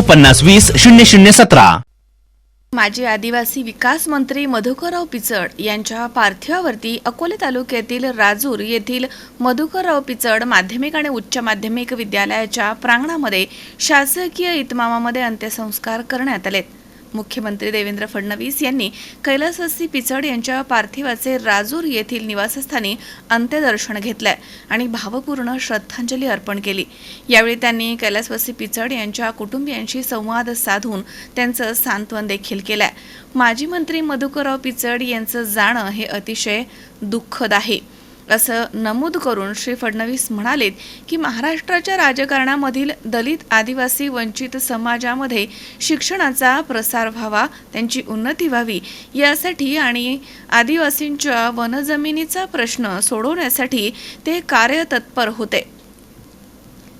पन्नास वीस शून्य शून्य सतरा. माजी आदिवासी विकास मंत्री मधुकरराव पिचड यांच्या पार्थिवावरती अकोले तालुक्यातील राजूर येथील मधुकरराव पिचड माध्यमिक आणि उच्च माध्यमिक विद्यालयाच्या प्रांगणामध्ये शासकीय इतमामामध्ये अंत्यसंस्कार करण्यात आलेत. मुख्यमंत्री देवेंद्र फडणवीस यांनी कैलासवासी पिचड यांच्या पार्थिवाचे राजूर येथील निवासस्थानी अंत्यदर्शन घेतलंय आणि भावपूर्ण श्रद्धांजली अर्पण केली. यावेळी त्यांनी कैलासवासी पिचड यांच्या कुटुंबियांशी संवाद साधून त्यांचं सांत्वन देखील केलंय. माजी मंत्री मधुकरराव पिचड यांचं जाणं हे अतिशय दुःखद आहे. असं नमूद करून श्री फडणवीस म्हणालेत की महाराष्ट्राच्या राजकारणामधील दलित आदिवासी वंचित समाजामध्ये शिक्षणाचा प्रसार व्हावा त्यांची उन्नती व्हावी यासाठी आणि आदिवासींच्या वनजमिनीचा प्रश्न सोडवण्यासाठी ते कार्यतत्पर होते.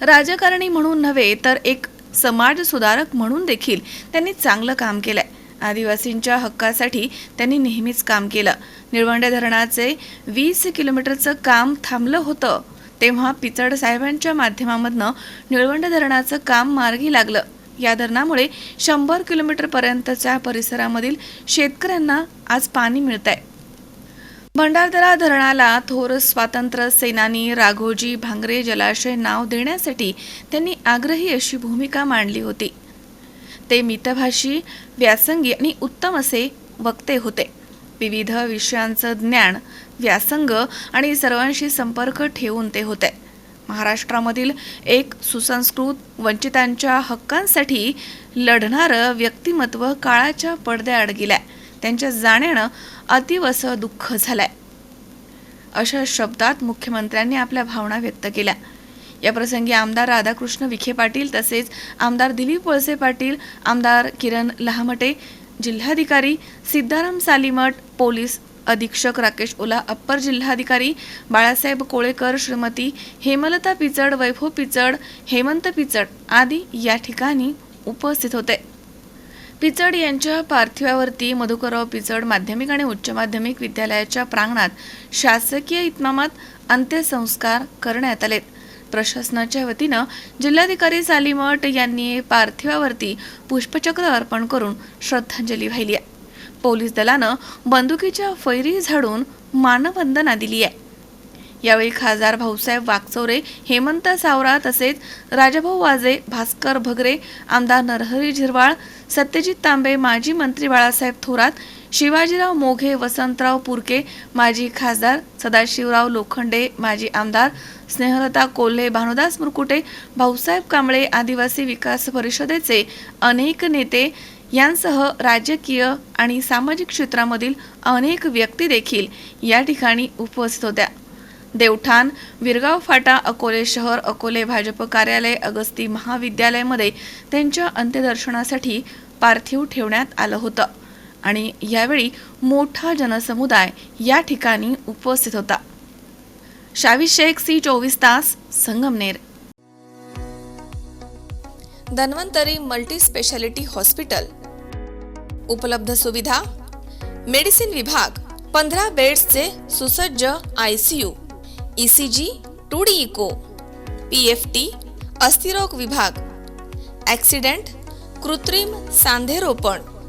राजकारणी म्हणून नव्हे तर एक समाज सुधारक म्हणून देखील त्यांनी चांगलं काम केलंय. आदिवासींच्या हक्कासाठी त्यांनी नेहमीच काम केलं. निळवंडे धरणाचे वीस किलोमीटरचं काम थांबलं होतं. तेव्हा पिचड साहेबांच्या माध्यमामधनं निळवंडे धरणाचं काम मार्गी लागलं. या धरणामुळे शंभर किलोमीटरपर्यंतच्या परिसरामधील शेतकऱ्यांना आज पाणी मिळत आहे भंडारदरा धरणाला थोर स्वातंत्र्य सेनानी राघोजी भांगरे जलाशय नाव देण्यासाठी त्यांनी आग्रही अशी भूमिका मांडली होती. ते मितभाषी व्यासंगी आणि उत्तम असे वक्ते होते. विविध विषयांचं ज्ञान व्यासंग आणि सर्वांशी संपर्क ठेवून ते होते. महाराष्ट्रामधील एक सुसंस्कृत वंचितांच्या हक्कांसाठी लढणारं व्यक्तिमत्व काळाच्या पडद्याआड गेलंय. त्यांच्या जाण्यानं अतीव असं दुःख झालंय. अशा शब्दात मुख्यमंत्र्यांनी आपल्या भावना व्यक्त केल्या. या प्रसंगी आमदार राधाकृष्ण विखे पाटील तसेच आमदार दिलीप वळसे पाटील आमदार किरण लहामटे जिल्हाधिकारी सिद्धाराम सालीमठ पोलीस अधीक्षक राकेश ओला अप्पर जिल्हाधिकारी बाळासाहेब कोळेकर श्रीमती हेमलता पिचड वैभव पिचड हेमंत पिचड आदी या ठिकाणी उपस्थित होते. पिचड यांच्या पार्थिवावरती मधुकरराव पिचड माध्यमिक आणि उच्च माध्यमिक विद्यालयाच्या प्रांगणात शासकीय इतमामात अंत्यसंस्कार करण्यात आलेत. प्रशासनाच्या वतीनं जिल्हाधिकारी सालीमठ यांनी पार्थिवावरती पुष्पचक्र अर्पण करून श्रद्धांजली वाहिली आहे. पोलीस दलानं बंदुकीच्या फैरी झाडून मानवंदना दिली आहे. यावेळी खासदार भाऊसाहेब वागचौरे हेमंत सावरा तसेच राजाभाऊ वाजे भास्कर भगरे आमदार नरहरी झिरवाळ सत्यजित तांबे माजी मंत्री बाळासाहेब थोरात शिवाजीराव मोघे वसंतराव पुरके माजी खासदार सदाशिवराव लोखंडे माजी आमदार स्नेहलता कोल्हे भानुदास मुरकुटे भाऊसाहेब कांबळे आदिवासी विकास परिषदेचे अनेक नेते यांसह राजकीय आणि सामाजिक क्षेत्रामधील अनेक व्यक्ती देखील या ठिकाणी उपस्थित होत्या. देवठाण विरगाव फाटा अकोले शहर अकोले भाजप कार्यालय अगस्ती महाविद्यालयामध्ये त्यांच्या अंत्यदर्शनासाठी पार्थिव ठेवण्यात आलं होतं. आणि यावेळी मोठा जनसमुदाय या ठिकाणी उपस्थित होता. शावी शेख सी चोवीस तास Sangamner. Dhanvantari multi speciality hospital. उपलब्ध सुविधा मेडिसिन विभाग पंधरा बेड्सचे सुसज्ज I C U E C G two D echo P F T अस्थिरोग विभाग. ॲक्सिडेंट कृत्रिम सांधेरोपण.